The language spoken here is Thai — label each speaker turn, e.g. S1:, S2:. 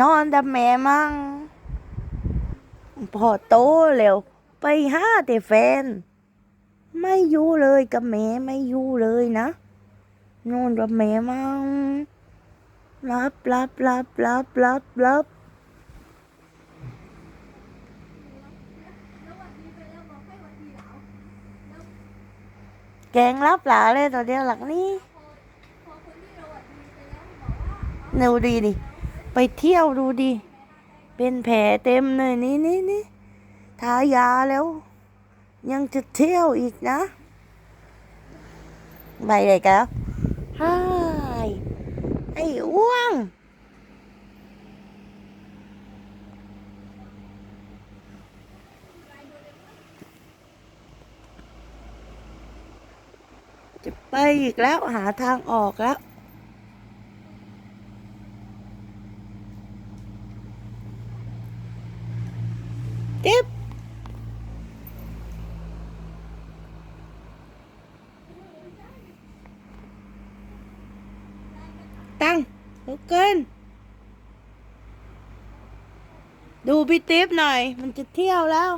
S1: นอนดับแม่มั่งพอโตเร็วไปหาแต่แฟน ไม่อยู่เลยกับแม่ไม่อยู่เลยนะนอนกับแม่มั่งรับรับรับรับรับรับแกงรับหลาเลยตัวเดียวหลักนี้หนูดีดิ ไปเที่ยวดูดิ เป็นแผลเต็มเลยนี่นี่นี่ทายาแล้ว ยังจะเที่ยวอีกนะ ไปเลยกันไฮ้ายไอ้อ้วง จะไปอีกแล้วหาทางออกแล้ว tiếp tăng ok ดูพี่ติ๊บหน่อย มันจะเที่ยวแล้ว